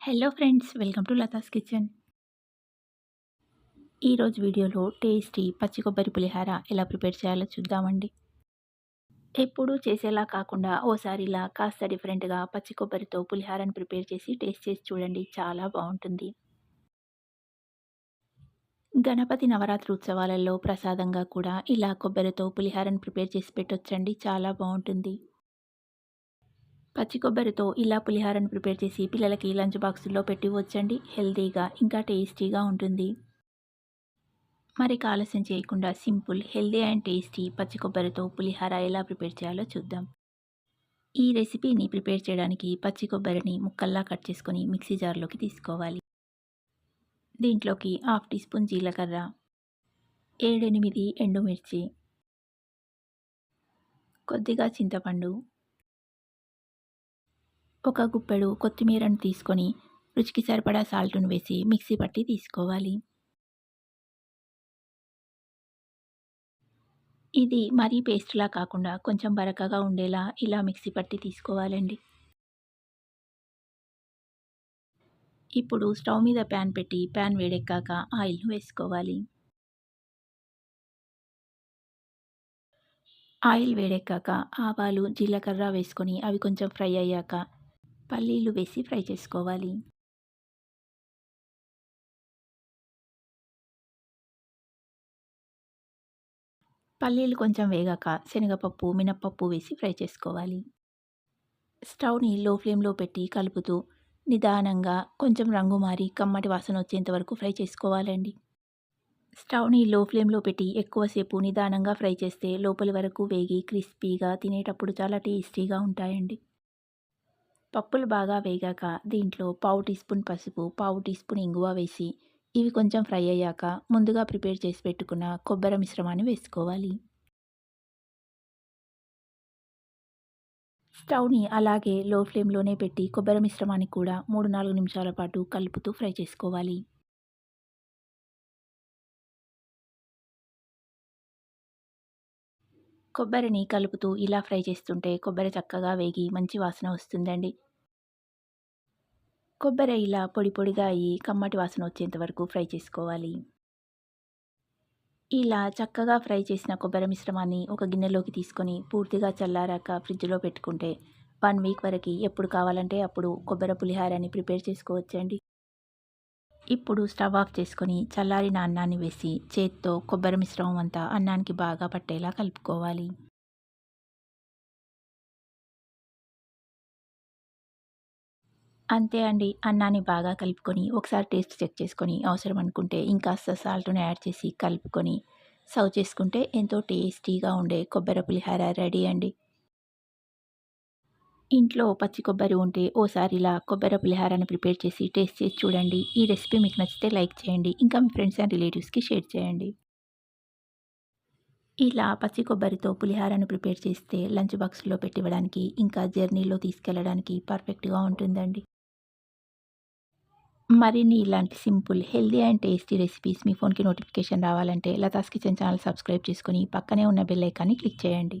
Hello friends welcome to Latha's kitchen ఈరోజు వీడియోలో tasty పచ్చి కొబ్బరి పులిహార ఎలా ప్రిపేర్ చేయాలో చూద్దామండి. ఎప్పుడూ చేసేలా కాకుండా ఓసారి ఇలా కాస్త డిఫరెంట్గా పచ్చి కొబ్బరితో పులిహారని ప్రిపేర్ చేసి టేస్ట్ చేసి చూడండి చాలా బాగుంటుంది. గణపతి నవరాత్రి ఉత్సవాలలో ప్రసాదంగా కూడా ఇలా కొబ్బరితో పులిహారని ప్రిపేర్ చేసి పెట్టొచ్చండి చాలా బాగుంటుంది. పచ్చి కొబ్బరితో ఇలా పులిహారను ప్రిపేర్ చేసి పిల్లలకి లంచ్ బాక్సుల్లో పెట్టి వచ్చండి. హెల్తీగా ఇంకా టేస్టీగా ఉంటుంది. మరి ఆలస్యం చేయకుండా సింపుల్ హెల్దీ అండ్ టేస్టీ పచ్చి కొబ్బరితో పులిహార ఎలా ప్రిపేర్ చేయాలో చూద్దాం. ఈ రెసిపీని ప్రిపేర్ చేయడానికి పచ్చి కొబ్బరిని ముక్కల్లా కట్ చేసుకొని మిక్సీ జార్లోకి తీసుకోవాలి. దీంట్లోకి హాఫ్ టీ స్పూన్ జీలకర్ర ఏడెనిమిది ఎండుమిర్చి కొద్దిగా చింతపండు ఒక గుప్పెడు కొత్తిమీరను తీసుకొని రుచికి సరిపడా సాల్ట్ను వేసి మిక్సీ పట్టి తీసుకోవాలి. ఇది మరీ పేస్ట్లా కాకుండా కొంచెం బరకగా ఉండేలా ఇలా మిక్సీ పట్టి తీసుకోవాలండి. ఇప్పుడు స్టవ్ మీద ప్యాన్ పెట్టి ప్యాన్ వేడెక్కాక ఆయిల్ను వేసుకోవాలి. ఆయిల్ వేడెక్కాక ఆవాలు జీలకర్ర వేసుకొని అవి కొంచెం ఫ్రై అయ్యాక పల్లీలు వేసి ఫ్రై చేసుకోవాలి. పల్లీలు కొంచెం వేగాక శనగపప్పు మినప్పప్పు వేసి ఫ్రై చేసుకోవాలి. స్టవ్ని లో ఫ్లేమ్లో పెట్టి కలుపుతూ నిదానంగా కొంచెం రంగు మారి కమ్మటి వాసన వచ్చేంత వరకు ఫ్రై చేసుకోవాలండి. స్టవ్ని లో ఫ్లేమ్లో పెట్టి ఎక్కువసేపు నిదానంగా ఫ్రై చేస్తే లోపలి వరకు వేగి క్రిస్పీగా తినేటప్పుడు చాలా టేస్టీగా ఉంటాయండి. పప్పులు బాగా వేగాక దీంట్లో పావు టీ స్పూన్ పసుపు పావు టీ స్పూన్ ఇంగువ వేసి ఇవి కొంచెం ఫ్రై అయ్యాక ముందుగా ప్రిపేర్ చేసి పెట్టుకున్న కొబ్బరి మిశ్రమాన్ని వేసుకోవాలి. స్టవ్ని అలాగే లో ఫ్లేమ్లోనే పెట్టి కొబ్బరి మిశ్రమాన్ని కూడా మూడు నాలుగు నిమిషాల పాటు కలుపుతూ ఫ్రై చేసుకోవాలి. కొబ్బరిని కలుపుతూ ఇలా ఫ్రై చేస్తుంటే కొబ్బరి చక్కగా వేగి మంచి వాసన వస్తుందండి. కొబ్బరి ఇలా పొడి పొడిగా అయ్యి కమ్మటి వాసన వచ్చేంత వరకు ఫ్రై చేసుకోవాలి. ఇలా చక్కగా ఫ్రై చేసిన కొబ్బరి మిశ్రమాన్ని ఒక గిన్నెలోకి తీసుకొని పూర్తిగా చల్లారాక ఫ్రిడ్జ్లో పెట్టుకుంటే వన్ వీక్ వరకు ఎప్పుడు కావాలంటే అప్పుడు కొబ్బరి పులిహారాన్ని ప్రిపేర్ చేసుకోవచ్చండి. ఇప్పుడు స్టవ్ ఆఫ్ చేసుకొని చల్లారిన అన్నాన్ని వేసి చేత్తో కొబ్బరి మిశ్రమం అంతా అన్నానికి బాగా పట్టేలా కలుపుకోవాలి. అంతే అండి అన్నాన్ని బాగా కలుపుకొని ఒకసారి టేస్ట్ చెక్ చేసుకొని అవసరం అనుకుంటే ఇంకాస్త సాల్ట్ని యాడ్ చేసి కలుపుకొని సర్వ్ చేసుకుంటే ఎంతో టేస్టీగా ఉండే కొబ్బరి పులిహార రెడీ అండి. ఇంట్లో పచ్చి కొబ్బరి ఉంటే ఓసారి ఇలా కొబ్బరి పులిహారాన్ని ప్రిపేర్ చేసి టేస్ట్ చేసి చూడండి. ఈ రెసిపీ మీకు నచ్చితే లైక్ చేయండి. ఇంకా మీ ఫ్రెండ్స్ అండ్ రిలేటివ్స్కి షేర్ చేయండి. ఇలా పచ్చి కొబ్బరితో పులిహారాన్ని ప్రిపేర్ చేస్తే లంచ్ బాక్స్లో పెట్టివ్వడానికి ఇంకా జర్నీలో తీసుకెళ్ళడానికి పర్ఫెక్ట్గా ఉంటుందండి. మరిన్ని ఇలాంటి simple healthy and tasty recipes మీ ఫోన్కి నోటిఫికేషన్ రావాలంటే లతాస్ కిచెన్ ఛానల్ సబ్స్క్రైబ్ చేసుకుని పక్కనే ఉన్న బెల్ ఐకాన్ని క్లిక్ చేయండి.